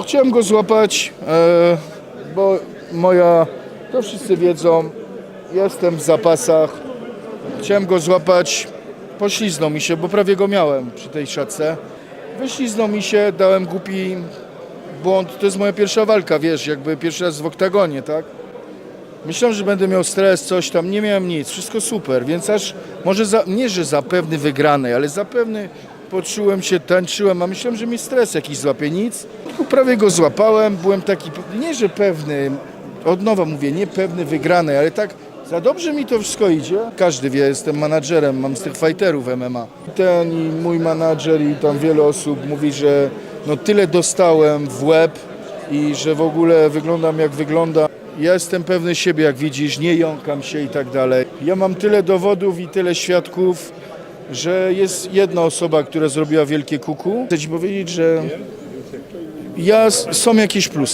Chciałem go złapać, e, bo moja, to wszyscy wiedzą, jestem w zapasach. Chciałem go złapać, pośliznął mi się, bo prawie go miałem przy tej szatce. Wyśliznął mi się, dałem głupi błąd. To jest moja pierwsza walka, wiesz, jakby pierwszy raz w oktagonie, tak? Myślałem, że będę miał stres, coś tam, nie miałem nic, wszystko super, więc aż może za, nie, że zapewny wygranej, ale zapewny poczułem się, tańczyłem, a myślałem, że mi stres jakiś złapie, nic. Tylko prawie go złapałem, byłem taki, nie że pewny, od nowa mówię, nie pewny ale tak za dobrze mi to wszystko idzie. Każdy wie, jestem menadżerem, mam z tych fighterów MMA. Ten i mój menadżer i tam wiele osób mówi, że no tyle dostałem w łeb i że w ogóle wyglądam jak wyglądam. Ja jestem pewny siebie, jak widzisz, nie jąkam się i tak dalej. Ja mam tyle dowodów i tyle świadków, że jest jedna osoba, która zrobiła wielkie kuku. Chcę ci powiedzieć, że ja, są jakieś plusy.